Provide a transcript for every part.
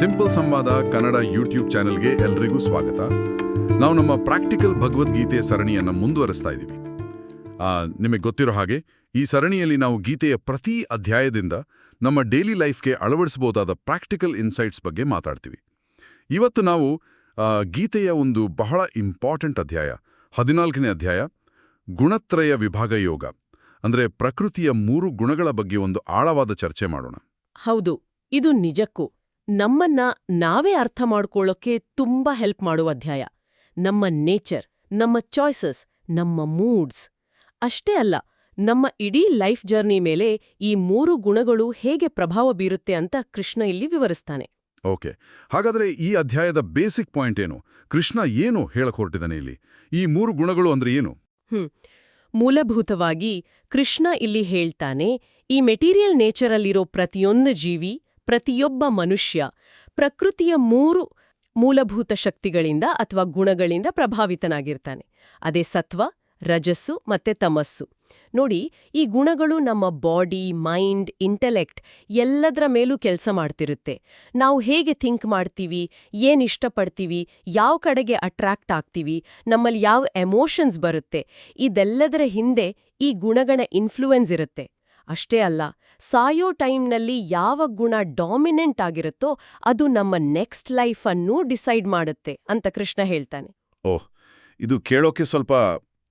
Simple Samvada Kannada YouTube ಚಾನೆಲ್ಗೆ ಎಲ್ರಿಗೂ ಸ್ವಾಗತ. ನಾವು ನಮ್ಮ ಪ್ರಾಕ್ಟಿಕಲ್ ಭಗವದ್ಗೀತೆ ಸರಣಿಯನ್ನು ಮುಂದುವರಿಸ್ತಾ ಇದ್ದೀವಿ. ನಿಮಗೆ ಗೊತ್ತಿರೋ ಹಾಗೆ, ಈ ಸರಣಿಯಲ್ಲಿ ನಾವು ಗೀತೆಯ ಪ್ರತಿ ಅಧ್ಯಾಯದಿಂದ ನಮ್ಮ ಡೈಲಿ ಲೈಫ್ಗೆ ಅಳವಡಿಸಬಹುದಾದ ಪ್ರಾಕ್ಟಿಕಲ್ ಇನ್ಸೈಟ್ಸ್ ಬಗ್ಗೆ ಮಾತಾಡ್ತೀವಿ. ಇವತ್ತು ನಾವು ಗೀತೆಯ ಒಂದು ಬಹಳ ಇಂಪಾರ್ಟೆಂಟ್ ಅಧ್ಯಾಯ, ಹದಿನಾಲ್ಕನೇ ಅಧ್ಯಾಯ, ಗುಣತ್ರಯ ವಿಭಾಗ ಯೋಗ. ಅಂದರೆ ಪ್ರಕೃತಿಯ ಮೂರು ಗುಣಗಳ ಬಗ್ಗೆ ಒಂದು ಆಳವಾದ ಚರ್ಚೆ ಮಾಡೋಣ. ಹೌದು, ಇದು ನಿಜಕ್ಕೂ. ನಮ್ಮನ್ನ ನಾವೇ ಅರ್ಥ ಮಾಡ್ಕೊಳ್ಳೋಕೆ ತುಂಬಾ ಹೆಲ್ಪ್ ಮಾಡುವ ಅಧ್ಯಾಯ. ನಮ್ಮ ನೇಚರ್ ನಮ್ಮ ಚಾಯ್ಸಸ್ ನಮ್ಮ ಮೂಡ್ಸ್. ಅಷ್ಟೇ ಅಲ್ಲ ನಮ್ಮ ಇಡೀ ಲೈಫ್ ಜರ್ನಿ ಮೇಲೆ ಈ ಮೂರು ಗುಣಗಳು ಹೇಗೆ ಪ್ರಭಾವ ಬೀರುತ್ತೆ ಅಂತ ಕೃಷ್ಣ ಇಲ್ಲಿ ವಿವರಿಸ್ತಾನೆ. ಓಕೆ ಹಾಗಾದ್ರೆ ಈ ಅಧ್ಯಾಯದ ಬೇಸಿಕ್ ಪಾಯಿಂಟ್ ಏನು? ಕೃಷ್ಣ ಏನು ಹೇಳಕ್ ಹೊರಟಿದ್ದಾನೆ ಇಲ್ಲಿ? ಈ ಮೂರು ಗುಣಗಳು ಅಂದ್ರೆ ಏನು? ಮೂಲಭೂತವಾಗಿ ಕೃಷ್ಣ ಇಲ್ಲಿ ಹೇಳ್ತಾನೆ ಈ ಮೆಟೀರಿಯಲ್ ನೇಚರಲ್ಲಿರೋ ಪ್ರತಿಯೊಂದು ಜೀವಿ ಪ್ರತಿಯೊಬ್ಬ ಮನುಷ್ಯ ಪ್ರಕೃತಿಯ ಮೂರು ಮೂಲಭೂತ ಶಕ್ತಿಗಳಿಂದ ಅಥವಾ ಗುಣಗಳಿಂದ ಪ್ರಭಾವಿತನಾಗಿರ್ತಾನೆ. ಅದೇ ಸತ್ವ, ರಜಸ್ಸು ಮತ್ತೆ ತಮಸ್ಸು. ನೋಡಿ, ಈ ಗುಣಗಳು ನಮ್ಮ ಬಾಡಿ, ಮೈಂಡ್, ಇಂಟೆಲೆಕ್ಟ್ ಎಲ್ಲದರ ಮೇಲೂ ಕೆಲಸ ಮಾಡ್ತಿರುತ್ತೆ. ನಾವು ಹೇಗೆ ಥಿಂಕ್ ಮಾಡ್ತೀವಿ, ಏನು ಇಷ್ಟಪಡ್ತೀವಿ, ಯಾವ ಕಡೆಗೆ ಅಟ್ರಾಕ್ಟ್ ಆಗ್ತೀವಿ, ನಮ್ಮಲ್ಲಿ ಯಾವ ಎಮೋಷನ್ಸ್ ಬರುತ್ತೆ, ಇದೆಲ್ಲದರ ಹಿಂದೆ ಈ ಗುಣಗಳ ಇನ್ಫ್ಲೂಯೆನ್ಸ್ ಇರುತ್ತೆ. ಅಷ್ಟೇ ಅಲ್ಲ ಸಾಯೋ ಟೈಮ್ನಲ್ಲಿ ಯಾವ ಗುಣ ಡಾಮಿನೆಂಟ್ ಆಗಿರುತ್ತೋ ಅದು ನಮ್ಮ ನೆಕ್ಸ್ಟ್ ಲೈಫ್ ಅನ್ನು ಡಿಸೈಡ್ ಮಾಡುತ್ತೆ ಅಂತ ಕೃಷ್ಣ ಹೇಳ್ತಾನೆ. ಓಹ್ ಇದು ಕೇಳೋಕೆ ಸ್ವಲ್ಪ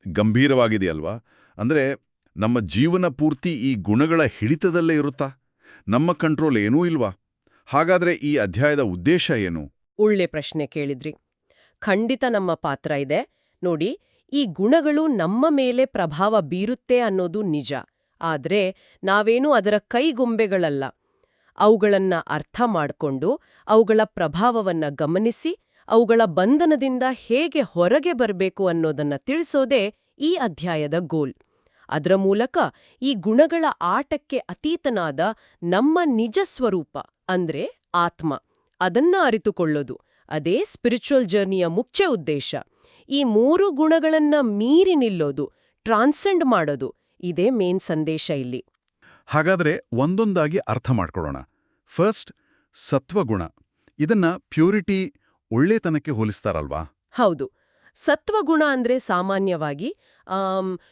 ಗಂಭೀರವಾಗಿದೆಯಲ್ವಾ? ಅಂದ್ರೆ ನಮ್ಮ ಜೀವನ ಪೂರ್ತಿ ಈ ಗುಣಗಳ ಹಿಡಿತದಲ್ಲೇ ಇರುತ್ತಾ? ನಮ್ಮ ಕಂಟ್ರೋಲ್ ಏನೂ ಇಲ್ವಾ? ಹಾಗಾದ್ರೆ ಈ ಅಧ್ಯಾಯದ ಉದ್ದೇಶ ಏನು? ಒಳ್ಳೆ ಪ್ರಶ್ನೆ ಕೇಳಿದ್ರಿ. ಖಂಡಿತ ನಮ್ಮ ಪಾತ್ರ ಇದೆ. ನೋಡಿ ಈ ಗುಣಗಳು ನಮ್ಮ ಮೇಲೆ ಪ್ರಭಾವ ಬೀರುತ್ತೆ ಅನ್ನೋದು ನಿಜ. ಆದ್ರೆ ನಾವೇನೂ ಅದರ ಕೈಗೊಂಬೆಗಳಲ್ಲ. ಅವುಗಳನ್ನ ಅರ್ಥ ಮಾಡಿಕೊಂಡು, ಅವುಗಳ ಪ್ರಭಾವವನ್ನ ಗಮನಿಸಿ, ಅವುಗಳ ಬಂಧನದಿಂದ ಹೇಗೆ ಹೊರಗೆ ಬರಬೇಕು ಅನ್ನೋದನ್ನ ತಿಳಿಸೋದೇ ಈ ಅಧ್ಯಾಯದ ಗೋಲ್. ಅದರ ಮೂಲಕ ಈ ಗುಣಗಳ ಆಟಕ್ಕೆ ಅತೀತನಾದ ನಮ್ಮ ನಿಜ ಸ್ವರೂಪ ಅಂದ್ರೆ ಆತ್ಮ, ಅದನ್ನ ಅರಿತುಕೊಳ್ಳೋದು. ಅದೇ ಸ್ಪಿರಿಚುವಲ್ ಜರ್ನಿಯ ಮುಖ್ಯ ಉದ್ದೇಶ. ಈ ಮೂರು ಗುಣಗಳನ್ನ ಮೀರಿ ನಿಲ್ಲೋದು ಟ್ರಾನ್ಸೆಂಡ್ ಮಾಡೋದು. ಇದೇ ಮೇನ್ ಸಂದೇಶ ಇಲ್ಲಿ. ಹಾಗಾದ್ರೆ ಒಂದೊಂದಾಗಿ ಅರ್ಥ ಮಾಡ್ಕೊಳ್ಳೋಣ. ಫಸ್ಟ್ ಸತ್ವಗುಣ. ಇದನ್ನ ಪ್ಯೂರಿಟಿ ಒಳ್ಳೆತನಕ್ಕೆ ಹೋಲಿಸ್ತಾರಲ್ವಾ? ಹೌದು. ಸತ್ವಗುಣ ಅಂದ್ರೆ ಸಾಮಾನ್ಯವಾಗಿ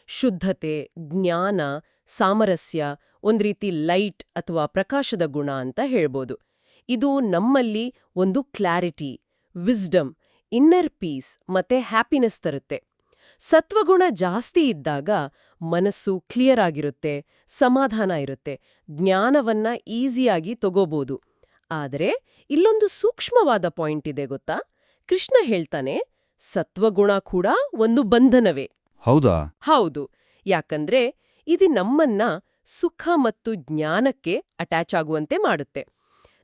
ಶುದ್ಧತೆ ಜ್ಞಾನ ಸಾಮರಸ್ಯ ಒಂದ್ ರೀತಿ ಲೈಟ್ ಅಥವಾ ಪ್ರಕಾಶದ ಗುಣ ಅಂತ ಹೇಳ್ಬೋದು. ಇದು ನಮ್ಮಲ್ಲಿ ಒಂದು ಕ್ಲಾರಿಟಿ ವಿಸ್ಡಮ್ ಇನ್ನರ್ ಪೀಸ್ ಮತ್ತೆ ಹ್ಯಾಪಿನೆಸ್ ತರುತ್ತೆ. ಸತ್ವಗುಣ ಜಾಸ್ತಿ ಇದ್ದಾಗ ಮನಸ್ಸು ಕ್ಲಿಯರ್ ಆಗಿರುತ್ತೆ ಸಮಾಧಾನ ಇರುತ್ತೆ ಜ್ಞಾನವನ್ನ ಈಸಿಯಾಗಿ ತಗೋಬೋದು. ಆದರೆ ಇಲ್ಲೊಂದು ಸೂಕ್ಷ್ಮವಾದ ಪಾಯಿಂಟ್ ಇದೆ ಗೊತ್ತಾ? ಕೃಷ್ಣ ಹೇಳ್ತಾನೆ ಸತ್ವಗುಣ ಕೂಡ ಒಂದು ಬಂಧನವೇ. ಹೌದಾ? ಹೌದು ಯಾಕಂದ್ರೆ ಇದು ನಮ್ಮನ್ನ ಸುಖ ಮತ್ತು ಜ್ಞಾನಕ್ಕೆ ಅಟ್ಯಾಚ್ ಆಗುವಂತೆ ಮಾಡುತ್ತೆ.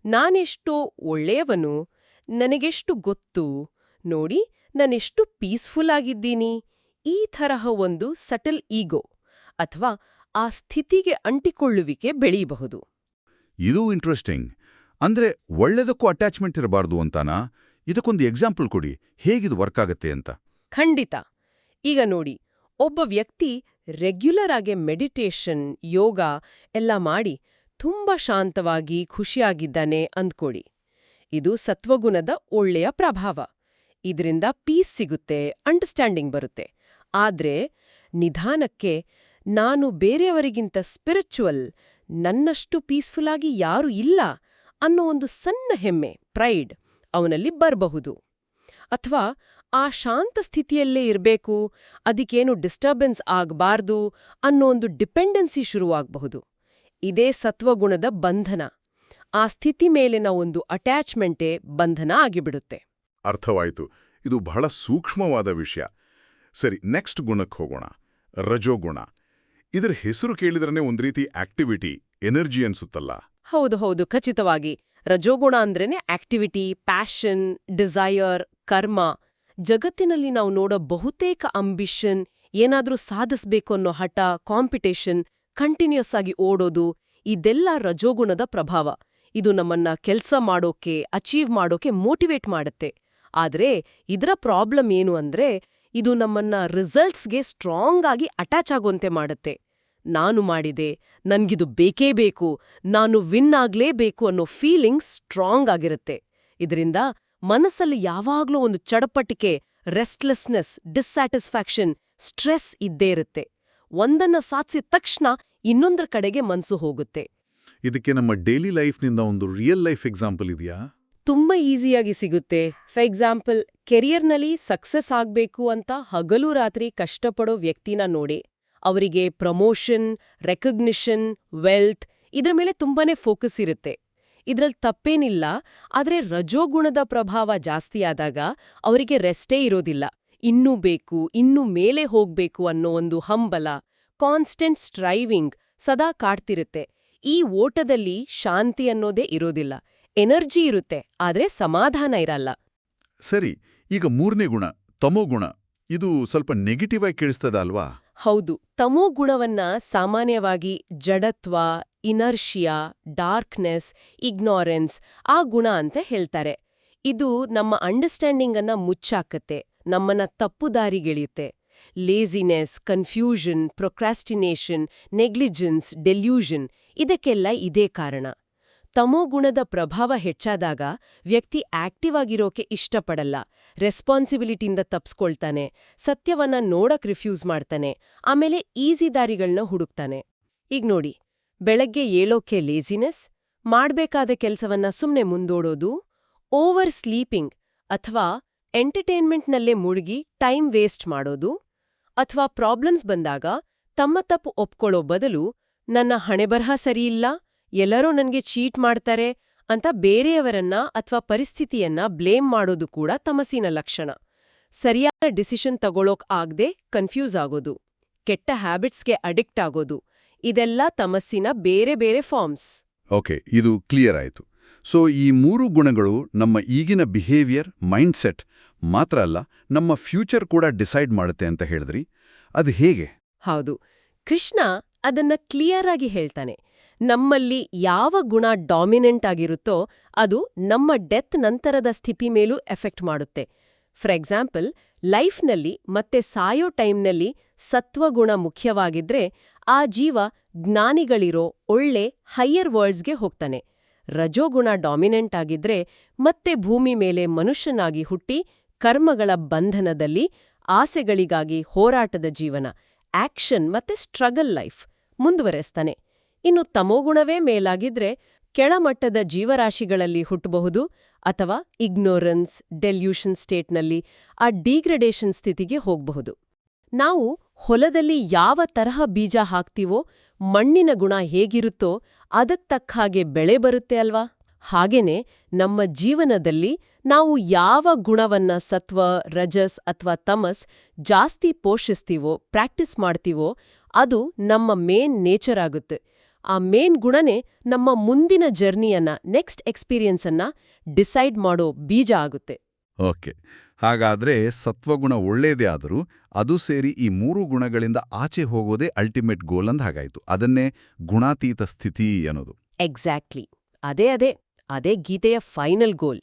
ನಾನೆಷ್ಟು ಒಳ್ಳೆಯವನು ನನಗೆಷ್ಟು ಗೊತ್ತು ನೋಡಿ ನಾನೆಷ್ಟು ಪೀಸ್ಫುಲ್ ಆಗಿದ್ದೀನಿ. ಈ ತರಹ ಒಂದು ಸಟಲ್ ಈಗೋ ಅಥವಾ ಆ ಸ್ಥಿತಿಗೆ ಅಂಟಿಕೊಳ್ಳುವಿಕೆ ಬೆಳೆಯಬಹುದು. ಇದು ಇಂಟ್ರೆಸ್ಟಿಂಗ್ ಅಂದ್ರೆ ಒಳ್ಳೆದಕ್ಕೂ ಅಟ್ಯಾಚ್ಮೆಂಟ್ ಇರಬಾರ್ದು ಅಂತಾನಾ? ಇದಕ್ಕೊಂದು ಎಕ್ಸಾಂಪಲ್ ಕೊಡಿ. ಹೇಗಿದು ವರ್ಕ್ ಆಗುತ್ತೆ ಅಂತ? ಖಂಡಿತ. ಈಗ ನೋಡಿ ಒಬ್ಬ ವ್ಯಕ್ತಿ ರೆಗ್ಯುಲರ್ ಆಗಿ ಮೆಡಿಟೇಷನ್ ಯೋಗ ಎಲ್ಲ ಮಾಡಿ ತುಂಬಾ ಶಾಂತವಾಗಿ ಖುಷಿಯಾಗಿದ್ದಾನೆ ಅಂದ್ಕೊಡಿ. ಇದು ಸತ್ವಗುಣದ ಒಳ್ಳೆಯ ಪ್ರಭಾವ. ಇದರಿಂದ ಪೀಸ್ ಸಿಗುತ್ತೆ ಅಂಡರ್ಸ್ಟ್ಯಾಂಡಿಂಗ್ ಬರುತ್ತೆ. ಆದ್ರೆ ನಿಧಾನಕ್ಕೆ ನಾನು ಬೇರೆಯವರಿಗಿಂತ ಸ್ಪಿರಿಚುವಲ್ ನನ್ನಷ್ಟು ಪೀಸ್ಫುಲ್ ಆಗಿ ಯಾರೂ ಇಲ್ಲ ಅನ್ನೋ ಒಂದು ಸಣ್ಣ ಹೆಮ್ಮೆ ಪ್ರೈಡ್ ಅವನಲ್ಲಿ ಬರಬಹುದು. ಅಥವಾ ಆ ಶಾಂತ ಸ್ಥಿತಿಯಲ್ಲೇ ಇರಬೇಕು, ಅದಕ್ಕೇನು ಡಿಸ್ಟರ್ಬೆನ್ಸ್ ಆಗಬಾರ್ದು ಅನ್ನೋ ಒಂದು ಡಿಪೆಂಡೆನ್ಸಿ ಶುರುವಾಗಬಹುದು. ಇದೇ ಸತ್ವಗುಣದ ಬಂಧನ. ಆ ಸ್ಥಿತಿ ಮೇಲಿನ ಒಂದು ಅಟ್ಯಾಚ್ಮೆಂಟೇ ಬಂಧನ ಆಗಿಬಿಡುತ್ತೆ. ಅರ್ಥವಾಯಿತು. ಇದು ಬಹಳ ಸೂಕ್ಷ್ಮವಾದ ವಿಷಯ. ಸರಿ ನೆಕ್ಸ್ಟ್ ಗುಣಕ್ಕೆ ಹೋಗೋಣ. ರಜೋಗುಣ. ಇದರ ಹೆಸರು ಕೇಳಿದ್ರನೇ ಒಂದ್ ರೀತಿ ಆಕ್ಟಿವಿಟಿ ಎನರ್ಜಿ ಅನ್ಸುತ್ತಲ್ಲ. ಹೌದು ಹೌದು, ಖಚಿತವಾಗಿ. ರಜೋಗುಣ ಅಂದ್ರೇನೆ ಆಕ್ಟಿವಿಟಿ ಪ್ಯಾಷನ್ ಡಿಸೈರ್ ಕರ್ಮ. ಜಗತ್ತಿನಲ್ಲಿ ನಾವು ನೋಡೋ ಬಹುತೇಕ ಅಂಬಿಷನ್ ಏನಾದರೂ ಸಾಧಿಸ್ಬೇಕು ಅನ್ನೋ ಹಠ ಕಾಂಪಿಟೇಷನ್ ಕಂಟಿನ್ಯೂಸ್ ಆಗಿ ಓಡೋದು, ಇದೆಲ್ಲ ರಜೋಗುಣದ ಪ್ರಭಾವ. ಇದು ನಮ್ಮನ್ನ ಕೆಲಸ ಮಾಡೋಕೆ ಅಚೀವ್ ಮಾಡೋಕೆ ಮೋಟಿವೇಟ್ ಮಾಡುತ್ತೆ. ಆದರೆ ಇದರ ಪ್ರಾಬ್ಲಮ್ ಏನು ಅಂದ್ರೆ ಇದು ನಮ್ಮನ್ನ ರಿಸಲ್ಟ್ಸ್ಗೆ ಸ್ಟ್ರಾಂಗ್ ಆಗಿ ಅಟ್ಯಾಚ್ ಆಗುವಂತೆ ಮಾಡುತ್ತೆ. ನಾನು ಮಾಡಿದೆ, ನನ್ಗಿದು ಬೇಕೇ ಬೇಕು, ನಾನು ವಿನ್ ಆಗ್ಲೇಬೇಕು ಅನ್ನೋ ಫೀಲಿಂಗ್ ಸ್ಟ್ರಾಂಗ್ ಆಗಿರುತ್ತೆ. ಇದರಿಂದ ಮನಸ್ಸಲ್ಲಿ ಯಾವಾಗ್ಲೂ ಒಂದು ಚಡಪಟಿಕೆ ರೆಸ್ಟ್ಲೆಸ್ನೆಸ್ ಡಿಸ್ಸ್ಯಾಟಿಸ್ಫ್ಯಾಕ್ಷನ್ ಸ್ಟ್ರೆಸ್ ಇದ್ದೇ ಇರುತ್ತೆ. ಒಂದನ್ನ ಸಾಧಿಸಿದ ತಕ್ಷಣ ಇನ್ನೊಂದರ ಕಡೆಗೆ ಮನಸ್ಸು ಹೋಗುತ್ತೆ. ಇದಕ್ಕೆ ನಮ್ಮ ಡೈಲಿ ಲೈಫ್ನಿಂದ ಒಂದು ರಿಯಲ್ ಲೈಫ್ ಎಕ್ಸಾಂಪಲ್ ಇದೆಯಾ? ತುಂಬಾ ಈಸಿಯಾಗಿ ಸಿಗುತ್ತೆ. ಫಾರ್ ಎಕ್ಸಾಂಪಲ್ ಕೆರಿಯರ್ನಲ್ಲಿ ಸಕ್ಸಸ್ ಆಗಬೇಕು ಅಂತ ಹಗಲು ರಾತ್ರಿ ಕಷ್ಟಪಡೋ ವ್ಯಕ್ತಿನ ನೋಡಿ. ಅವರಿಗೆ ಪ್ರಮೋಷನ್, ರೆಕಗ್ನಿಷನ್, ವೆಲ್ತ್ ಇದರ ಮೇಲೆ ತುಂಬಾನೇ ಫೋಕಸ್ ಇರುತ್ತೆ. ಇದರಲ್ಲಿ ತಪ್ಪೇನಿಲ್ಲ, ಆದರೆ ರಜೋಗುಣದ ಪ್ರಭಾವ ಜಾಸ್ತಿ ಆದಾಗ ಅವರಿಗೆ ರೆಸ್ಟೇ ಇರೋದಿಲ್ಲ. ಇನ್ನೂ ಬೇಕು, ಇನ್ನೂ ಮೇಲೆ ಹೋಗ್ಬೇಕು ಅನ್ನೋ ಒಂದು ಹಂಬಲ, ಕಾನ್ಸ್ಟೆಂಟ್ ಸ್ಟ್ರೈವಿಂಗ್ ಸದಾ ಕಾಡ್ತಿರುತ್ತೆ. ಈ ಓಟದಲ್ಲಿ ಶಾಂತಿ ಅನ್ನೋದೇ ಇರೋದಿಲ್ಲ. ಎನರ್ಜಿ ಇರುತ್ತೆ ಆದರೆ ಸಮಾಧಾನ ಇರಲ್ಲ. ಸರಿ ಈಗ ಮೂರನೇ ಗುಣ ತಮೋಗುಣ ಇದು ಸ್ವಲ್ಪ ನೆಗೆಟಿವ್ ಆಗಿ ಕೇಳಿಸ್ತದ ಅಲ್ವಾ? ಹೌದು ತಮೋ ಗುಣವನ್ನ ಸಾಮಾನ್ಯವಾಗಿ ಜಡತ್ವ ಇನರ್ಷಿಯಾ ಡಾರ್ಕ್ನೆಸ್ ಇಗ್ನೋರೆನ್ಸ್ ಆ ಗುಣ ಅಂತ ಹೇಳ್ತಾರೆ. ಇದು ನಮ್ಮ ಅಂಡರ್ಸ್ಟ್ಯಾಂಡಿಂಗ್ ಅನ್ನ ಮುಚ್ಚಾಕತ್ತೆ ನಮ್ಮನ್ನ ತಪ್ಪು ದಾರಿಗೆಳೆಯುತ್ತೆ. Laziness confusion procrastination negligence delusion ಇದಕ್ಕೆಲ್ಲ ಇದೇ ಕಾರಣ. ತಮೋಗುಣದ ಪ್ರಭಾವ ಹೆಚ್ಚಾದಾಗ ವ್ಯಕ್ತಿ ಆಕ್ಟಿವ್ ಆಗಿರೋಕೆ ಇಷ್ಟಪಡಲ್ಲ. ರೆಸ್ಪಾನ್ಸಿಬಿಲಿಟಿಯಿಂದ ತಪ್ಸ್ಕೊಳ್ತಾನೆ. ಸತ್ಯವನ್ನ ನೋಡಕ್ ರಿಫ್ಯೂಸ್ ಮಾಡ್ತಾನೆ. ಆಮೇಲೆ ಈಸಿ ದಾರಿಗಳನ್ನ ಹುಡುಕ್ತಾನೆ. ಈಗ ನೋಡಿ, ಬೆಳಗ್ಗೆ ಏಳೋಕೆ ಲೇಸಿನೆಸ್ ಮಾಡ್ಬೇಕಾದ ಕೆಲಸವನ್ನ ಸುಮ್ಮನೆ ಮುಂದೋಡೋದು ಓವರ್ ಸ್ಲೀಪಿಂಗ್ ಅಥವಾ ಎಂಟರ್ಟೈನ್ಮೆಂಟ್ನಲ್ಲೇ ಮುಳುಗಿ ಟೈಮ್ ವೇಸ್ಟ್ ಮಾಡೋದು ಅಥವಾ ಪ್ರಾಬ್ಲಮ್ಸ್ ಬಂದಾಗ ತಮ್ಮ ತಪ್ಪು ಒಪ್ಕೊಳ್ಳೋ ಬದಲು ನನ್ನ ಹಣೆಬರಹ ಸರಿಯಿಲ್ಲ ಎಲ್ಲರೂ ನನಗೆ ಚೀಟ್ ಮಾಡ್ತಾರೆ ಅಂತ ಬೇರೆಯವರನ್ನ ಅಥವಾ ಪರಿಸ್ಥಿತಿಯನ್ನ ಬ್ಲೇಮ್ ಮಾಡೋದು ಕೂಡ ತಮಸಿನ ಲಕ್ಷಣ. ಸರಿಯಾದ ಡಿಸಿಷನ್ ತಗೊಳೋಕ್ ಆಗ್ದೆ ಕನ್ಫ್ಯೂಸ್ ಆಗೋದು ಕೆಟ್ಟ ಹ್ಯಾಬಿಟ್ಸ್ಗೆ ಅಡಿಕ್ಟ್ ಆಗೋದು ಇದೆಲ್ಲ ತಮಸ್ಸಿನ ಬೇರೆ ಬೇರೆ ಫಾರ್ಮ್ಸ್. ಓಕೆ ಇದು ಕ್ಲಿಯರ್ ಆಯಿತು. ಸೊ ಈ ಮೂರು ಗುಣಗಳು ನಮ್ಮ ಈಗಿನ ಬಿಹೇವಿಯರ್ ಮೈಂಡ್ಸೆಟ್ ಮಾತ್ರ ಅಲ್ಲ ನಮ್ಮ ಫ್ಯೂಚರ್ ಕೂಡ ಡಿಸೈಡ್ ಮಾಡುತ್ತೆ ಅಂತ ಹೇಳಿದ್ರಿ. ಅದು ಹೇಗೆ? ಹೌದು ಕೃಷ್ಣ ಅದನ್ನ ಕ್ಲಿಯರ್ ಆಗಿ ಹೇಳ್ತಾನೆ. ನಮ್ಮಲ್ಲಿ ಯಾವ ಗುಣ ಡಾಮಿನೆಂಟ್ ಆಗಿರುತ್ತೋ ಅದು ನಮ್ಮ ಡೆತ್ ನಂತರದ ಸ್ಥಿತಿ ಮೇಲೂ ಎಫೆಕ್ಟ್ ಮಾಡುತ್ತೆ. ಫಾರ್ ಎಕ್ಸಾಂಪಲ್, ಲೈಫ್ನಲ್ಲಿ ಮತ್ತೆ ಸಾಯೋ ಟೈಮ್ನಲ್ಲಿ ಸತ್ವಗುಣ ಮುಖ್ಯವಾಗಿದ್ರೆ ಆ ಜೀವ ಜ್ಞಾನಿಗಳಿರೋ ಒಳ್ಳೆ ಹೈಯರ್ ವರ್ಲ್ಡ್ಸ್ಗೆ ಹೋಗ್ತಾನೆ. ರಜೋಗುಣ ಡಾಮಿನೆಂಟ್ ಆಗಿದ್ರೆ ಮತ್ತೆ ಭೂಮಿ ಮೇಲೆ ಮನುಷ್ಯನಾಗಿ ಹುಟ್ಟಿ ಕರ್ಮಗಳ ಬಂಧನದಲ್ಲಿ ಆಸೆಗಳಿಗಾಗಿ ಹೋರಾಟದ ಜೀವನ, ಆಕ್ಷನ್ ಮತ್ತೆ ಸ್ಟ್ರಗಲ್ ಲೈಫ್ ಮುಂದುವರೆಸ್ತಾನೆ. ಇನ್ನು ತಮೋಗುಣವೇ ಮೇಲಾಗಿದ್ರೆ ಕೆಳಮಟ್ಟದ ಜೀವರಾಶಿಗಳಲ್ಲಿ ಹುಟ್ಟಬಹುದು ಅಥವಾ ಇಗ್ನೋರೆನ್ಸ್, ಡೆಲ್ಯೂಷನ್ ಸ್ಟೇಟ್ನಲ್ಲಿ ಆ ಡೀಗ್ರೆಡೇಷನ್ ಸ್ಥಿತಿಗೆ ಹೋಗಬಹುದು. ನಾವು ಹೊಲದಲ್ಲಿ ಯಾವ ತರಹ ಬೀಜ ಹಾಕ್ತೀವೋ, ಮಣ್ಣಿನ ಗುಣ ಹೇಗಿರುತ್ತೋ ಅದಕ್ಕೆ ತಕ್ಕ ಹಾಗೆ ಬೆಳೆ ಬರುತ್ತೆ ಅಲ್ವಾ? ಹಾಗೇನೆ ನಮ್ಮ ಜೀವನದಲ್ಲಿ ನಾವು ಯಾವ ಗುಣವನ್ನ ಸತ್ವ, ರಜಸ್ ಅಥವಾ ತಮಸ್ ಜಾಸ್ತಿ ಪೋಷಿಸ್ತೀವೋ, ಪ್ರಾಕ್ಟೀಸ್ ಮಾಡ್ತೀವೋ ಅದು ನಮ್ಮ ಮೇನ್ ನೇಚರ್ ಆಗುತ್ತೆ. ಆ ಮೇನ್ ಗುಣನೇ ನಮ್ಮ ಮುಂದಿನ ಜರ್ನಿಯನ್ನ ನೆಕ್ಸ್ಟ್ ಎಕ್ಸ್ಪೀರಿಯನ್ಸನ್ನ ಡಿಸೈಡ್ ಮಾಡೋ ಬೀಜ ಆಗುತ್ತೆ. ಓಕೆ. ಹಾಗಾದ್ರೆ ಸತ್ವಗುಣ ಒಳ್ಳೇದೇ ಆದರೂ ಅದು ಸೇರಿ ಈ ಮೂರು ಗುಣಗಳಿಂದ ಆಚೆ ಹೋಗೋದೇ ಅಲ್ಟಿಮೇಟ್ ಗೋಲ್ ಅಂದ ಹಾಗಾಯ್ತು. ಅದನ್ನೇ ಗುಣಾತೀತ ಸ್ಥಿತಿ ಅನ್ನೋದು. ಎಕ್ಸಾಕ್ಟ್ಲಿ ಅದೇ ಅದೇ. ಅದೇ ಗೀತೆಯ ಫೈನಲ್ ಗೋಲ್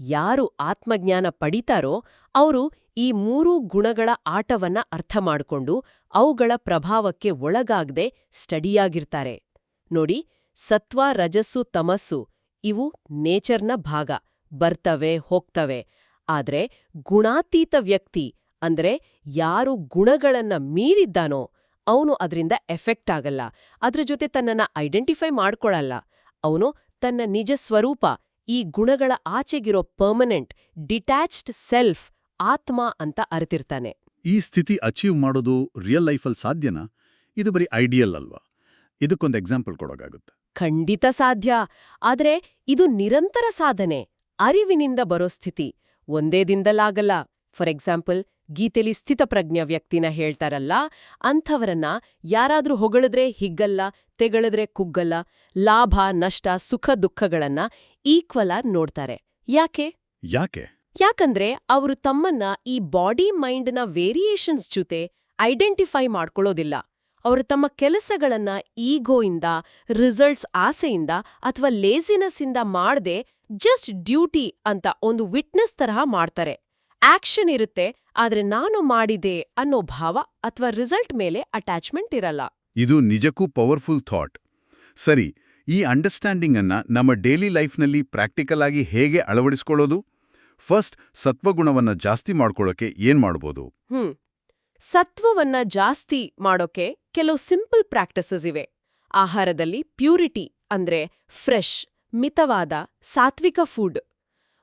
ಯಾರು ಆತ್ಮಜ್ಞಾನ ಪಡಿತಾರೋ ಅವರು ಈ ಮೂರೂ ಗುಣಗಳ ಆಟವನ್ನ ಅರ್ಥ ಮಾಡ್ಕೊಂಡು ಅವುಗಳ ಪ್ರಭಾವಕ್ಕೆ ಒಳಗಾಗದೆ ಸ್ಟಡಿಯಾಗಿರ್ತಾರೆ ನೋಡಿ, ಸತ್ವ, ರಜಸ್ಸು, ತಮಸ್ಸು, ಇವು ನೇಚರ್ನ ಭಾಗ, ಬರ್ತವೆ, ಹೋಗ್ತವೆ. ಆದ್ರೆ ಗುಣಾತೀತ ವ್ಯಕ್ತಿ ಅಂದ್ರೆ ಯಾರು ಗುಣಗಳನ್ನ ಮೀರಿದ್ದಾನೋ ಅವನು ಅದರಿಂದ ಎಫೆಕ್ಟ್ ಆಗಲ್ಲ. ಅದ್ರ ಜೊತೆ ತನ್ನನ್ನ ಐಡೆಂಟಿಫೈ ಮಾಡ್ಕೊಳಲ್ಲ. ಅವನು ತನ್ನ ನಿಜ ಸ್ವರೂಪ, ಈ ಗುಣಗಳ ಆಚೆಗಿರೋ ಪರ್ಮನೆಂಟ್, ಡಿಟ್ಯಾಚ್ಡ್ ಸೆಲ್ಫ್, ಆತ್ಮ ಅಂತ ಅರಿತಿರ್ತಾನೆ. ಈ ಸ್ಥಿತಿ ಅಚೀವ್ ಮಾಡೋದು ರಿಯಲ್ ಲೈಫಲ್ಲಿ ಸಾಧ್ಯನಾ? ಇದು ಬರೀ ಐಡಿಯಲ್ ಅಲ್ವಾ? ಇದಕ್ಕೊಂದು ಎಕ್ಸಾಂಪಲ್ ಕೊಡೋಕಾಗುತ್ತೆ. ಖಂಡಿತ ಸಾಧ್ಯ. ಆದರೆ ಇದು ನಿರಂತರ ಸಾಧನೆ ಅರಿವಿನಿಂದ ಬರೋ ಸ್ಥಿತಿ. ಒಂದೇ ದಿನದಲ್ಲಾಗಲ್ಲ ಫಾರ್ ಎಕ್ಸಾಂಪಲ್ ಗೀತೆಲಿ ಸ್ಥಿತಪ್ರಜ್ಞ ವ್ಯಕ್ತಿನ ಹೇಳ್ತಾರಲ್ಲ ಅಂಥವರನ್ನ ಯಾರಾದ್ರೂ ಹೊಗಳಿದ್ರೆ ಹಿಗ್ಗಲ್ಲ ತೆಗಳಿದ್ರೆ ಕುಗ್ಗಲ್ಲ ಲಾಭ ನಷ್ಟ ಸುಖ ದುಃಖಗಳನ್ನ ಈಕ್ವಲ್ ಆಗಿ ನೋಡ್ತಾರೆ. ಯಾಕೆ? ಯಾಕೆ? ಯಾಕಂದ್ರೆ ಅವರು ತಮ್ಮನ್ನ ಈ ಬಾಡಿ ಮೈಂಡ್ನ ವೇರಿಯೇಷನ್ಸ್ ಜೊತೆ ಐಡೆಂಟಿಫೈ ಮಾಡ್ಕೊಳ್ಳೋದಿಲ್ಲ. ಅವರು ತಮ್ಮ ಕೆಲಸಗಳನ್ನ ಈಗೋಯಿಂದ ರಿಸಲ್ಟ್ಸ್ ಆಸೆಯಿಂದ ಅಥವಾ ಲೇಸಿನೆಸ್ ಇಂದ ಮಾಡದೆ ಜಸ್ಟ್ ಡ್ಯೂಟಿ ಅಂತ ಒಂದು ವಿಟ್ನೆಸ್ ತರಹ ಮಾಡ್ತಾರೆ. ಆಕ್ಷನ್ ಇರುತ್ತೆ ಆದ್ರೆ ನಾನು ಮಾಡಿದೆ ಅನ್ನೋ ಭಾವ ಅಥವಾ ರಿಸಲ್ಟ್ ಮೇಲೆ ಅಟ್ಯಾಚ್ಮೆಂಟ್ ಇರಲ್ಲ. ಇದು ನಿಜಕ್ಕೂ ಪವರ್ಫುಲ್ ಥಾಟ್ ಸರಿ ಈ ಅಂಡರ್ಸ್ಟ್ಯಾಂಡಿಂಗ್ ಅನ್ನ ನಮ್ಮ ಡೈಲಿ ಲೈಫ್ನಲ್ಲಿ ಪ್ರಾಕ್ಟಿಕಲ್ ಆಗಿ ಹೇಗೆ ಅಳವಡಿಸ್ಕೊಳ್ಳೋದು? ಫಸ್ಟ್ ಸತ್ವಗುಣವನ್ನ ಜಾಸ್ತಿ ಮಾಡ್ಕೊಳ್ಳೋಕೆ ಏನ್ ಮಾಡ್ಬೋದು? ಸತ್ವವನ್ನ ಜಾಸ್ತಿ ಮಾಡೋಕೆ ಕೆಲವು ಸಿಂಪಲ್ ಪ್ರಾಕ್ಟಿಸಸ್ ಇವೆ. ಆಹಾರದಲ್ಲಿ ಪ್ಯೂರಿಟಿ ಅಂದ್ರೆ ಫ್ರೆಶ್, ಮಿತವಾದ, ಸಾತ್ವಿಕ ಫುಡ್.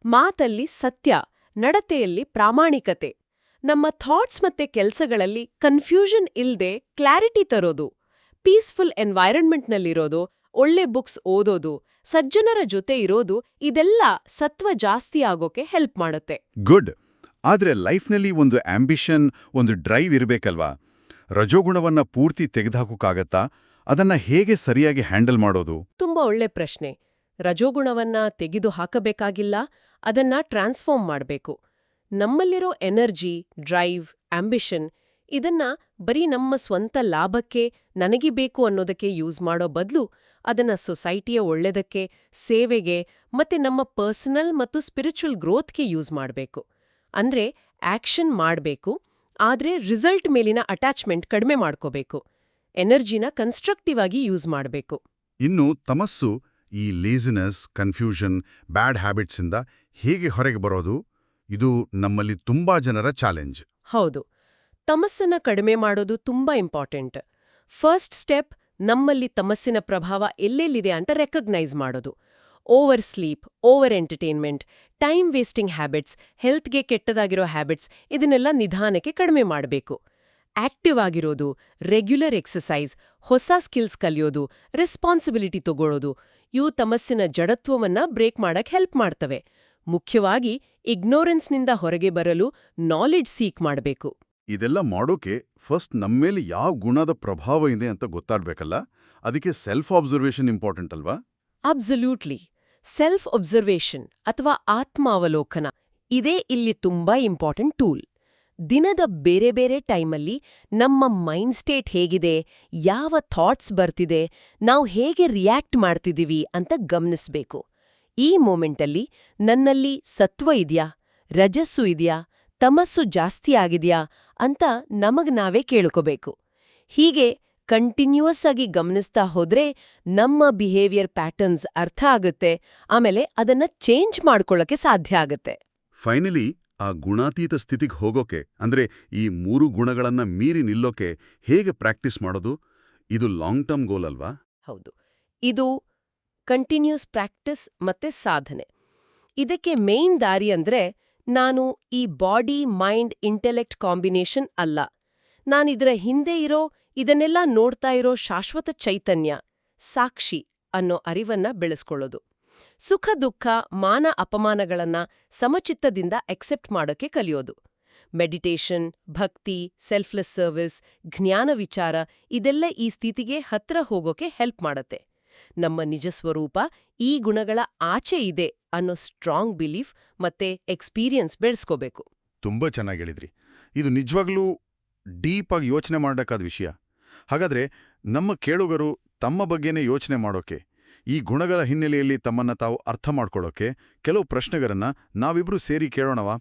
ಮಾತಲ್ಲಿ ಸತ್ಯ, ನಡತೆಯಲ್ಲಿ ಪ್ರಾಮಾಣಿಕತೆ. ನಮ್ಮ ಥಾಟ್ಸ್ ಮತ್ತೆ ಕೆಲ್ಸಗಳಲ್ಲಿ ಕನ್ಫ್ಯೂಷನ್ ಇಲ್ದೆ ಕ್ಲಾರಿಟಿ ತರೋದು. ಪೀಸ್ಫುಲ್ ಎನ್ವೈರನ್ಮೆಂಟ್ನಲ್ಲಿರೋದು, ಒಳ್ಳೆ ಬುಕ್ಸ್ ಓದೋದು, ಸಜ್ಜನರ ಜೊತೆ ಇರೋದು, ಇದೆಲ್ಲ ಸತ್ವ ಜಾಸ್ತಿ ಆಗೋಕೆ ಹೆಲ್ಪ್ ಮಾಡುತ್ತೆ. ಗುಡ್. ಆದ್ರೆ ಲೈಫ್ನಲ್ಲಿ ಒಂದು ಆಂಬಿಷನ್, ಒಂದು ಡ್ರೈವ್ ಇರಬೇಕಲ್ವಾ? ರಜೋಗುಣವನ್ನ ಪೂರ್ತಿ ತೆಗೆದುಹಾಕೋಕ್ಕಾಗತ್ತಾ? ಅದನ್ನ ಹೇಗೆ ಸರಿಯಾಗಿ ಹ್ಯಾಂಡಲ್ ಮಾಡೋದು? ತುಂಬಾ ಒಳ್ಳೆ ಪ್ರಶ್ನೆ. ರಜೋಗುಣವನ್ನ ತೆಗೆದು ಹಾಕಬೇಕಾಗಿಲ್ಲ, ಅದನ್ನ ಟ್ರಾನ್ಸ್ಫಾರ್ಮ್ ಮಾಡಬೇಕು. ನಮ್ಮಲ್ಲಿರೋ ಎನರ್ಜಿ, ಡ್ರೈವ್, ಆಂಬಿಷನ್ ಇದನ್ನ ಬರೀ ನಮ್ಮ ಸ್ವಂತ ಲಾಭಕ್ಕೆ ನನಗೆ ಬೇಕು ಅನ್ನೋದಕ್ಕೆ ಯೂಸ್ ಮಾಡೋ ಬದಲು ಅದನ್ನ ಸೊಸೈಟಿಯ ಒಳ್ಳೆದಕ್ಕೆ, ಸೇವೆಗೆ ಮತ್ತೆ ನಮ್ಮ ಪರ್ಸನಲ್ ಮತ್ತು ಸ್ಪಿರಿಚುವಲ್ ಗ್ರೋತ್ಗೆ ಯೂಸ್ ಮಾಡಬೇಕು. ಅಂದ್ರೆ ಆಕ್ಷನ್ ಮಾಡಬೇಕು ಆದ್ರೆ ರಿಸಲ್ಟ್ ಮೇಲಿನ ಅಟ್ಯಾಚ್ಮೆಂಟ್ ಕಡಿಮೆ ಮಾಡ್ಕೋಬೇಕು ಎನರ್ಜಿನ ಕನ್ಸ್ಟ್ರಕ್ಟಿವ್ ಆಗಿ ಯೂಸ್ ಮಾಡಬೇಕು. ಇನ್ನು ತಮಸ್ಸು ಈ ಲೇಸಿನೆಸ್ ಕನ್ಫ್ಯೂಷನ್ ಬ್ಯಾಡ್ ಹ್ಯಾಬಿಟ್ಸಿಂದ ಹೇಗೆ ಹೊರಗೆ ಬರೋದು? ಇದು ನಮ್ಮಲ್ಲಿ ತುಂಬಾ ಜನರ ಚಾಲೆಂಜ್ ಹೌದು ತಮಸ್ಸನ್ನ ಕಡಿಮೆ ಮಾಡೋದು ತುಂಬಾ ಇಂಪಾರ್ಟೆಂಟ್ ಫಸ್ಟ್ ಸ್ಟೆಪ್ ನಮ್ಮಲ್ಲಿ ತಮಸ್ಸಿನ ಪ್ರಭಾವ ಎಲ್ಲೆಲ್ಲಿದೆ ಅಂತ ರೆಕಗ್ನೈಸ್ ಮಾಡೋದು. Over sleep over entertainment time wasting habits ಹೆಲ್ತ್ಗೆ ಕೆಟ್ಟದಾಗಿರೋ ಹ್ಯಾಬಿಟ್ಸ್ ಇದನ್ನೆಲ್ಲ ನಿಧಾನಕ್ಕೆ ಕಡಿಮೆ ಮಾಡಬೇಕು. ಆಕ್ಟಿವ್ ಆಗಿರೋದು ರೆಗ್ಯುಲರ್ ಎಕ್ಸಸೈಸ್ ಹೊಸ ಸ್ಕಿಲ್ಸ್ ಕಲಿಯೋದು ರೆಸ್ಪಾನ್ಸಿಬಿಲಿಟಿ ತಗೊಳ್ಳೋದು ಇವು ತಮಸ್ಸಿನ ಜಡತ್ವವನ್ನ ಬ್ರೇಕ್ ಮಾಡಕ್ ಹೆಲ್ಪ್ ಮಾಡ್ತವೆ. ಮುಖ್ಯವಾಗಿ ಇಗ್ನೋರೆನ್ಸ್ನಿಂದ ಹೊರಗೆ ಬರಲು ನಾಲೆಡ್ಜ್ ಸೀಕ್ ಮಾಡಬೇಕು. ಇದೆಲ್ಲ ಮಾಡೋಕೆ ಫಸ್ಟ್ ನಮ್ಮೇಲೆ ಯಾವ ಗುಣದ ಪ್ರಭಾವ ಇದೆ ಅಂತ ಗೊತ್ತಾಡ್ಬೇಕಲ್ಲ? ಅದಕ್ಕೆ ಸೆಲ್ಫ್ ಆಬ್ಸರ್ವೇಷನ್ ಇಂಪಾರ್ಟೆಂಟ್ ಅಲ್ವಾ? ಅಬ್ಸಲ್ಯೂಟ್ಲಿ ಸೆಲ್ಫ್ ಒಬ್ಸರ್ವೇಷನ್ ಅಥವಾ ಆತ್ಮಾವಲೋಕನ. ಇದೇ ಇಲ್ಲಿ ತುಂಬಾ ಇಂಪಾರ್ಟೆಂಟ್ ಟೂಲ್ ದಿನದ ಬೇರೆ ಬೇರೆ ಟೈಮಲ್ಲಿ ನಮ್ಮ ಮೈಂಡ್ ಸ್ಟೇಟ್ ಹೇಗಿದೆ, ಯಾವ ಥಾಟ್ಸ್ ಬರ್ತಿದೆ, ನಾವು ಹೇಗೆ ರಿಯಾಕ್ಟ್ ಮಾಡ್ತಿದ್ದೀವಿ ಅಂತ ಗಮನಿಸ್ಬೇಕು. ಈ ಮೂಮೆಂಟಲ್ಲಿ ನನ್ನಲ್ಲಿ ಸತ್ವ ಇದೆಯಾ, ರಜಸ್ಸು ಇದೆಯಾ, ತಮಸ್ಸು ಜಾಸ್ತಿ ಆಗಿದ್ಯಾ ಅಂತ ನಮಗ್ ನಾವೇ ಕೇಳ್ಕೋಬೇಕು. ಹೀಗೆ ಕಂಟಿನ್ಯೂಯಸ್ ಆಗಿ ಗಮನಿಸ್ತಾ ಹೋದ್ರೆ ನಮ್ಮ ಬಿಹೇವಿಯರ್ ಪ್ಯಾಟರ್ನ್ಸ್ ಅರ್ಥ ಆಗುತ್ತೆ ಆಮೇಲೆ ಅದನ್ನ ಚೇಂಜ್ ಮಾಡ್ಕೊಳ್ಳೋಕೆ ಸಾಧ್ಯ ಆಗುತ್ತೆ. ಫೈನಲಿ ಆ ಗುಣಾತೀತ ಸ್ಥಿತಿಗೆ ಹೋಗೋಕೆ ಅಂದ್ರೆ ಈ ಮೂರು ಗುಣಗಳನ್ನ ಮೀರಿ ನಿಲ್ಲೋಕೆ ಹೇಗೆ ಪ್ರಾಕ್ಟೀಸ್ ಮಾಡೋದು? ಇದು ಲಾಂಗ್ ಟರ್ಮ್ ಗೋಲ್ ಅಲ್ವಾ? ಹೌದು. ಇದು ಕಂಟಿನ್ಯೂಸ್ ಪ್ರಾಕ್ಟೀಸ್ ಮತ್ತೆ ಸಾಧನೆ. ಇದಕ್ಕೆ ಮೇನ್ ದಾರಿ ಅಂದ್ರೆ ನಾನು ಈ ಬಾಡಿ ಮೈಂಡ್ ಇಂಟೆಲೆಕ್ಟ್ ಕಾಂಬಿನೇಷನ್ ಅಲ್ಲ. ನಾನಿದರ ಹಿಂದೆ ಇರೋ, ಇದನ್ನೆಲ್ಲ ನೋಡ್ತಾ ಇರೋ ಶಾಶ್ವತ ಚೈತನ್ಯ, ಸಾಕ್ಷಿ ಅನ್ನೋ ಅರಿವನ್ನ ಬೆಳೆಸ್ಕೊಳ್ಳೋದು. ಸುಖ, ದುಃಖ, ಮಾನ ಅಪಮಾನಗಳನ್ನ ಸಮಚಿತ್ತದಿಂದ ಎಕ್ಸೆಪ್ಟ್ ಮಾಡೋಕೆ ಕಲಿಯೋದು. ಮೆಡಿಟೇಷನ್ ಭಕ್ತಿ ಸೆಲ್ಫ್ಲೆಸ್ ಸರ್ವಿಸ್ ಜ್ಞಾನ ವಿಚಾರ ಇದೆಲ್ಲ ಈ ಸ್ಥಿತಿಗೆ ಹತ್ರ ಹೋಗೋಕೆ ಹೆಲ್ಪ್ ಮಾಡತ್ತೆ. ನಮ್ಮ ನಿಜ ಸ್ವರೂಪ ಈ ಗುಣಗಳ ಆಚೆ ಇದೆ ಅನ್ನೋ ಸ್ಟ್ರಾಂಗ್ ಬಿಲೀಫ್ ಮತ್ತೆ ಎಕ್ಸ್ಪೀರಿಯನ್ಸ್ ಬೆಳೆಸ್ಕೋಬೇಕು. ತುಂಬಾ ಚೆನ್ನಾಗಿ ಹೇಳಿದ್ರಿ. ಇದು ನಿಜವಾಗ್ಲೂ ಡೀಪ್ ಆಗಿ ಯೋಚನೆ ಮಾಡಬೇಕಾದ ವಿಷಯ. ಹಾಗಾದ್ರೆ ನಮ್ಮ ಕೇಳುಗರು ತಮ್ಮ ಬಗ್ಗೆನೇ ಯೋಚನೆ ಮಾಡೋಕೆ, ಈ ಗುಣಗಳ ಹಿನ್ನೆಲೆಯಲ್ಲಿ ತಮ್ಮನ್ನ ತಾವು ಅರ್ಥ ಮಾಡ್ಕೊಳ್ಳೋಕೆ ಕೆಲವು ಪ್ರಶ್ನೆಗಳನ್ನ ನಾವಿಬ್ರು ಸೇರಿ ಕೇಳೋಣವಾ?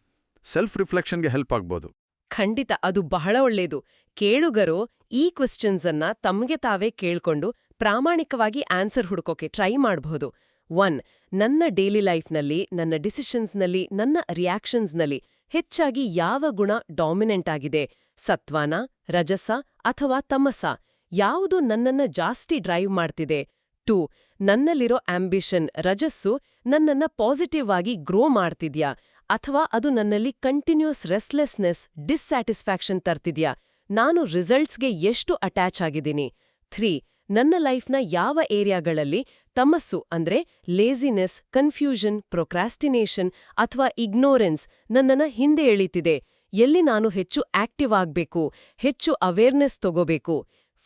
ಸೆಲ್ಫ್ ರಿಫ್ಲೆಕ್ಷನ್ಗೆ ಹೆಲ್ಪ್ ಆಗ್ಬೋದು. ಖಂಡಿತ, ಅದು ಬಹಳ ಒಳ್ಳೇದು. ಕೇಳುಗರು ಈ ಕ್ವೆಶ್ಚನ್ಸ್ ಅನ್ನ ತಮಗೆ ತಾವೇ ಕೇಳ್ಕೊಂಡು ಪ್ರಾಮಾಣಿಕವಾಗಿ ಆನ್ಸರ್ ಹುಡುಕೋಕೆ ಟ್ರೈ ಮಾಡಬಹುದು ಒನ್ ನನ್ನ ಡೈಲಿ ಲೈಫ್ನಲ್ಲಿ ನನ್ನ ಡಿಸಿಷನ್ಸ್ನಲ್ಲಿ ನನ್ನ ರಿಯಾಕ್ಷನ್ಸ್ನಲ್ಲಿ ಹೆಚ್ಚಾಗಿ ಯಾವ ಗುಣ ಡಾಮಿನೆಂಟ್ ಆಗಿದೆ? ಸತ್ವಾನ, ರಜಸ ಅಥವಾ ತಮಸ ಯಾವುದು ನನ್ನನ್ನ ಜಾಸ್ತಿ ಡ್ರೈವ್ ಮಾಡ್ತಿದೆ? ಟು, ನನ್ನಲ್ಲಿರೋ ಆಂಬಿಷನ್ ರಜಸ್ಸು ನನ್ನನ್ನ ಪಾಸಿಟಿವ್ ಆಗಿ ಗ್ರೋ ಮಾಡ್ತಿದ್ಯಾ? ಅಥವಾ ಅದು ನನ್ನಲ್ಲಿ ಕಂಟಿನ್ಯೂಸ್ ರೆಸ್ಲೆಸ್ನೆಸ್ ಡಿಸ್ಸ್ಯಾಟಿಸ್ಫ್ಯಾಕ್ಷನ್ ತರ್ತಿದ್ಯಾ? ನಾನು ರಿಸಲ್ಟ್ಸ್ಗೆ ಎಷ್ಟು ಅಟ್ಯಾಚ್ ಆಗಿದ್ದೀನಿ? ಥ್ರೀ, ನನ್ನ ಲೈಫ್ನ ಯಾವ ಏರಿಯಾಗಳಲ್ಲಿ ತಮಸ್ಸು ಅಂದ್ರೆ ಲೇಸಿನೆಸ್ ಕನ್ಫ್ಯೂಷನ್ ಪ್ರೊಕ್ರಾಸ್ಟಿನೇಷನ್ ಅಥವಾ ಇಗ್ನೋರೆನ್ಸ್ ನನ್ನನ್ನ ಹಿಂದೆ ಎಳೀತಿದೆ? ಎಲ್ಲಿ ನಾನು ಹೆಚ್ಚು ಆಕ್ಟಿವ್ ಆಗ್ಬೇಕು, ಹೆಚ್ಚು ಅವೇರ್ನೆಸ್ ತಗೋಬೇಕು?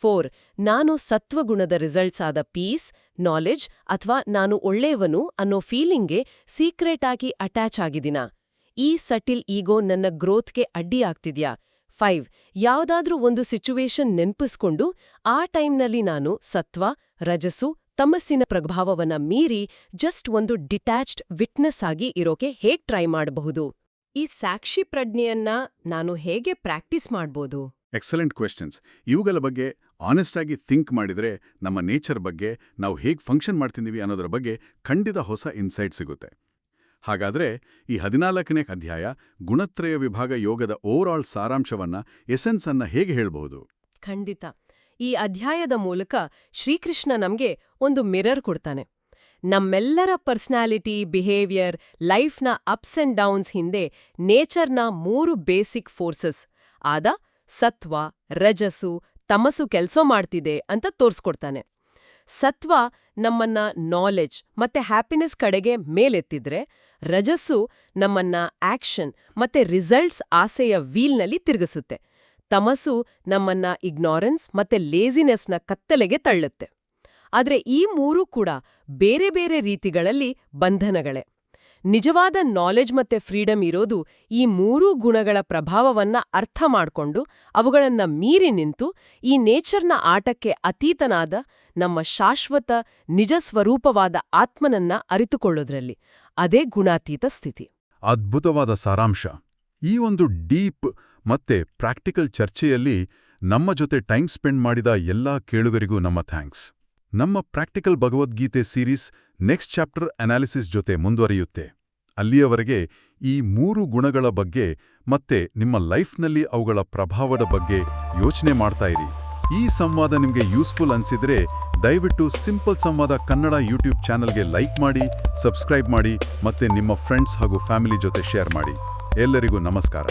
ಫೋರ್ ನಾನು ಸತ್ವಗುಣದ ರಿಸಲ್ಟ್ಸ್ ಆದ ಪೀಸ್ ನಾಲೆಡ್ಜ್ ಅಥವಾ ನಾನು ಒಳ್ಳೆಯವನು ಅನ್ನೋ ಫೀಲಿಂಗ್ಗೆ ಸೀಕ್ರೆಟ್ ಆಗಿ ಅಟ್ಯಾಚ್ ಆಗಿದ್ದೀನ? ಈ ಸಟಿಲ್ ಈಗೋ ನನ್ನ ಗ್ರೋತ್ಗೆ ಅಡ್ಡಿ ಆಗ್ತಿದ್ಯಾ? ಫೈವ್ ಯಾವುದಾದ್ರೂ ಒಂದು ಸಿಚುವೇಶನ್ ನೆನ್ಪಿಸ್ಕೊಂಡು ಆ ಟೈಮ್ನಲ್ಲಿ ನಾನು ಸತ್ವ, ರಜಸು, ತಮಸ್ಸಿನ ಪ್ರಭಾವವನ್ನ ಮೀರಿ ಜಸ್ಟ್ ಒಂದು ಡಿಟ್ಯಾಚ್ಡ್ ವಿಟ್ನೆಸ್ ಆಗಿ ಇರೋಕೆ ಹೇಗ್ ಟ್ರೈ ಮಾಡಬಹುದು? ಈ ಸಾಕ್ಷಿ ಪ್ರಜ್ಞೆಯನ್ನ ನಾನು ಹೇಗೆ ಪ್ರಾಕ್ಟೀಸ್ ಮಾಡ್ಬೋದು? ಎಕ್ಸಲೆಂಟ್ ಕ್ವೆಶನ್ಸ್ ಇವುಗಳ ಬಗ್ಗೆ ಆನೆಸ್ಟ್ ಆಗಿ ಥಿಂಕ್ ಮಾಡಿದರೆ ನಮ್ಮ ನೇಚರ್ ಬಗ್ಗೆ ನಾವು ಹೇಗೆ ಫಂಕ್ಷನ್ ಮಾಡ್ತಿದ್ದೀವಿ ಅನ್ನೋದ್ರ ಬಗ್ಗೆ ಖಂಡಿತ ಹೊಸ ಇನ್ಸೈಟ್ ಸಿಗುತ್ತೆ. ಹಾಗಾದ್ರೆ ಈ ಹದಿನಾಲ್ಕನೇ ಅಧ್ಯಾಯ ಗುಣತ್ರಯ ವಿಭಾಗ ಯೋಗದ ಓವರಾಲ್ ಸಾರಾಂಶವನ್ನ ಎಸೆನ್ಸ್ ಅನ್ನ ಹೇಗೆ ಹೇಳಬಹುದು? ಖಂಡಿತ. ಈ ಅಧ್ಯಾಯದ ಮೂಲಕ ಶ್ರೀಕೃಷ್ಣ ನಮಗೆ ಒಂದು ಮಿರರ್ ಕೊಡ್ತಾನೆ. ನಮ್ಮೆಲ್ಲರ ಪರ್ಸನಾಲಿಟಿ, ಬಿಹೇವಿಯರ್ ಲೈಫ್ನ ಅಪ್ಸ್ ಅಂಡ್ ಡೌನ್ಸ್ ಹಿಂದೆ ನೇಚರ್ನ ಮೂರು ಬೇಸಿಕ್ ಫೋರ್ಸಸ್ ಆದ ಸತ್ವ, ರಜಸ್ಸು ತಮಸು ಕೆಲಸ ಮಾಡ್ತಿದೆ ಅಂತ ತೋರ್ಸ್ಕೊಡ್ತಾನೆ. ಸತ್ವ ನಮ್ಮನ್ನ ನಾಲೆಜ್ ಮತ್ತೆ ಹ್ಯಾಪಿನೆಸ್ ಕಡೆಗೆ ಮೇಲೆತ್ತಿದ್ರೆ, ರಜಸ್ಸು ನಮ್ಮನ್ನ ಆಕ್ಷನ್ ಮತ್ತೆ ರಿಸಲ್ಟ್ಸ್ ಆಸೆಯ ವೀಲ್ನಲ್ಲಿ ತಿರುಗಿಸುತ್ತೆ. ತಮಸು ನಮ್ಮನ್ನ ಇಗ್ನೋರೆನ್ಸ್ ಮತ್ತೆ ಲೇಸಿನೆಸ್ನ ಕತ್ತಲೆಗೆ ತಳ್ಳುತ್ತೆ. ಆದ್ರೆ ಈ ಮೂರೂ ಕೂಡ ಬೇರೆ ಬೇರೆ ರೀತಿಗಳಲ್ಲಿ ಬಂಧನಗಳೇ. ನಿಜವಾದ ನಾಲೆಜ್ ಮತ್ತೆ ಫ್ರೀಡಮ್ ಇರೋದು ಈ ಮೂರೂ ಗುಣಗಳ ಪ್ರಭಾವವನ್ನ ಅರ್ಥ ಮಾಡ್ಕೊಂಡು ಅವುಗಳನ್ನ ಮೀರಿ ನಿಂತು ಈ ನೇಚರ್ನ ಆಟಕ್ಕೆ ಅತೀತನಾದ ನಮ್ಮ ಶಾಶ್ವತ, ನಿಜ ಸ್ವರೂಪವಾದ ಆತ್ಮನನ್ನ ಅರಿತುಕೊಳ್ಳೋದ್ರಲ್ಲಿ ಅದೇ ಗುಣಾತೀತ ಸ್ಥಿತಿ. ಅದ್ಭುತವಾದ ಸಾರಾಂಶ. ಈ ಒಂದು ಡೀಪ್ ಮತ್ತೆ ಪ್ರಾಕ್ಟಿಕಲ್ ಚರ್ಚೆಯಲ್ಲಿ ನಮ್ಮ ಜೊತೆ ಟೈಮ್ ಸ್ಪೆಂಡ್ ಮಾಡಿದ ಎಲ್ಲಾ ಕೇಳುಗರಿಗೂ ನಮ್ಮ ಥ್ಯಾಂಕ್ಸ್. ನಮ್ಮ ಪ್ರಾಕ್ಟಿಕಲ್ ಭಗವದ್ಗೀತೆ ಸೀರೀಸ್ ನೆಕ್ಸ್ಟ್ ಚಾಪ್ಟರ್ ಅನಾಲಿಸಿಸ್ ಜೊತೆ ಮುಂದುವರಿಯುತ್ತೆ. ಅಲ್ಲಿಯವರೆಗೆ ಈ ಮೂರು ಗುಣಗಳ ಬಗ್ಗೆ ಮತ್ತೆ ನಿಮ್ಮ ಲೈಫ್ನಲ್ಲಿ ಅವುಗಳ ಪ್ರಭಾವದ ಬಗ್ಗೆ ಯೋಚನೆ ಮಾಡ್ತಾ ಇರಿ. ಈ ಸಂವಾದ ನಿಮಗೆ ಯೂಸ್ಫುಲ್ ಅನ್ಸಿದ್ರೆ ದಯವಿಟ್ಟು ಸಿಂಪಲ್ ಸಂವಾದ ಕನ್ನಡ ಯೂಟ್ಯೂಬ್ ಚಾನಲ್ಗೆ ಲೈಕ್ ಮಾಡಿ, ಸಬ್ಸ್ಕ್ರೈಬ್ ಮಾಡಿ ಮತ್ತೆ ನಿಮ್ಮ ಫ್ರೆಂಡ್ಸ್ ಹಾಗೂ ಫ್ಯಾಮಿಲಿ ಜೊತೆ ಶೇರ್ ಮಾಡಿ. ಎಲ್ಲರಿಗೂ ನಮಸ್ಕಾರ.